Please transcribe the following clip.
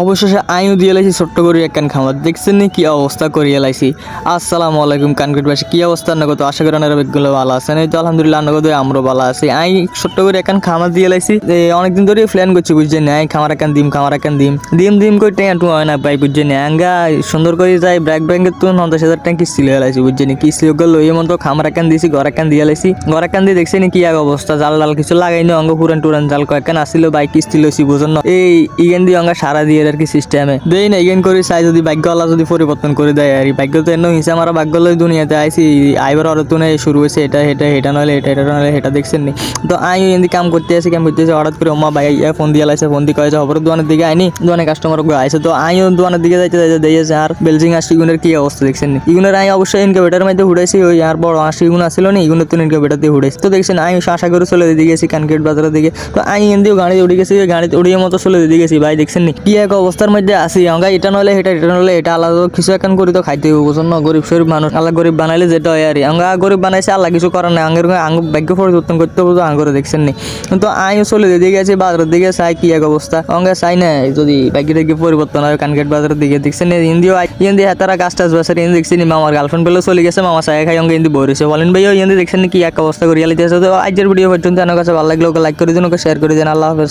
অবশেষে আইও দিয়ে লাইছি, ছোট্ট করে একখান খামার দেখছেন নি কি অবস্থা করিয়ে লাইছি। আসসালামু আলাইকুম কানকুটবাসী কি অবস্থা নগদ আশা করি বেগগুলো ভালো আছেন। এই তো আলহামদুলিল্লাহ নগদ আমরাও ভালো আছি। আই ছোট্ট করে একখান খামার দিয়ে লাইছি। অনেকদিন ধরে প্ল্যান করছি, বুঝছেন না? খামার একখান দিম, খামার একখান দিম। দিম দিম করে ট্যাঙ্ক হয় না ভাই, বুঝছেন না? আঙ্গা, সুন্দর করে যাই ব্র্যাক ব্যাংকের তো পঞ্চাশ হাজার ট্যাঙ্ক কিস্তি লিয়ে লাইছি, বুঝছেন কিস্তি গেল ওই মতো খামার একখান দিয়েছি ঘর একখান দিয়ে লাইছি। ঘর একখান দিয়ে দেখছেন কি এক অবস্থা, জাল ডাল কিছু লাগাই নি, অঙ্গ পুরান টুরান জাল কয়েকখান আসছিল বাইক কিস্তি লইছি, বুঝুন এই, ইগেন দিয়ে অঙ্গা সারা দিয়ে আর কি সিস্টেমে দেই না ইগেন করে, চাই যদি ভাগ্য আল্লাহ যদি পরিবর্তন করে দেয়, আর। ভাগ্য তো এমন হিসেবে আমার ভাগ্য লই দুনিয়াতে আইসি আইবার অরতুনে শুরু হয়েছে এটা এটা এটা নইলে এটা এটা নইলে এটা দেখছেন নি। তো আই এমনি কাম করতে আসি কাম করতে আসি হঠাৎ করে ওমা ভাই ইয়া ফোন দিয়ে লাইছে ফোন দিয়ে কয়েছে খবর দোকানের দিকে আইনি, দোকানে কাস্টমার আইছে। তো আইও দোকানের দিকে যাইতে যাইতে দিয়েছে আর বেলজিং আর ইগুনের কি অবস্থা দেখছেন নি? ইগুনের আই অবশ্যই ইনকে বেটার মধ্যে হুড়াইছি, ওই আর বড় আশি ইগুন আসছিল নি ইগুনের তো ইনকে বেটার দিয়ে হুড়াইছি। তো দেখছেন আই আশা করে চলে দিকে গেছি কানকেট বাজারের দিকে। তো আই এমনিও গাড়িতে উঠে গেছি গাড়িতে উড়িয়ে মতো চলে দিয়ে গেছি, ভাই দেখছেন নি? কি এক অবস্থার মধ্যে আসি অঙ্গা এটা নইলে এটা এটা নইলে এটা। আলাদা কিছু এখন করি তো খাইতে হবে বুঝুন না? গরিব শরীর মানুষ আল্লাহ গরিব বানাইলে যেটা হয় আর। অঙ্গা গরিব বানাইছে, আল্লাহ কিছু করার নাই। আঙ্গের আঙ্গ ভাগ্য পরিবর্তন করতে হবে তো দেখছেন নি কিন্তু আইও চলে দিকে গেছি বাজারের দিকে চাই কি এক অবস্থা অঙ্গা চাই না যদি ভাগ্য থেকে পরিবর্তন হয়, কানকেট বাজারের দিকে দেখছেন নি ইন্দিও ইন্দি হাতারা গাছ টাছ বাসার ইন্দি দেখছেন মামার গার্লফ্রেন্ড বলে চলে গেছে, মামা চাই খাই অঙ্গে ইন্দি বইরেছে বলেন ভাই ইন্দি দেখছেন কি এক অবস্থা করিয়া লিতেছে তো আজকের ভিডিও পর্যন্ত আমার কাছে ভালো লাগল লাইক করে দিন ওকে শেয়ার করে দিন আল্লাহ হাফেজ।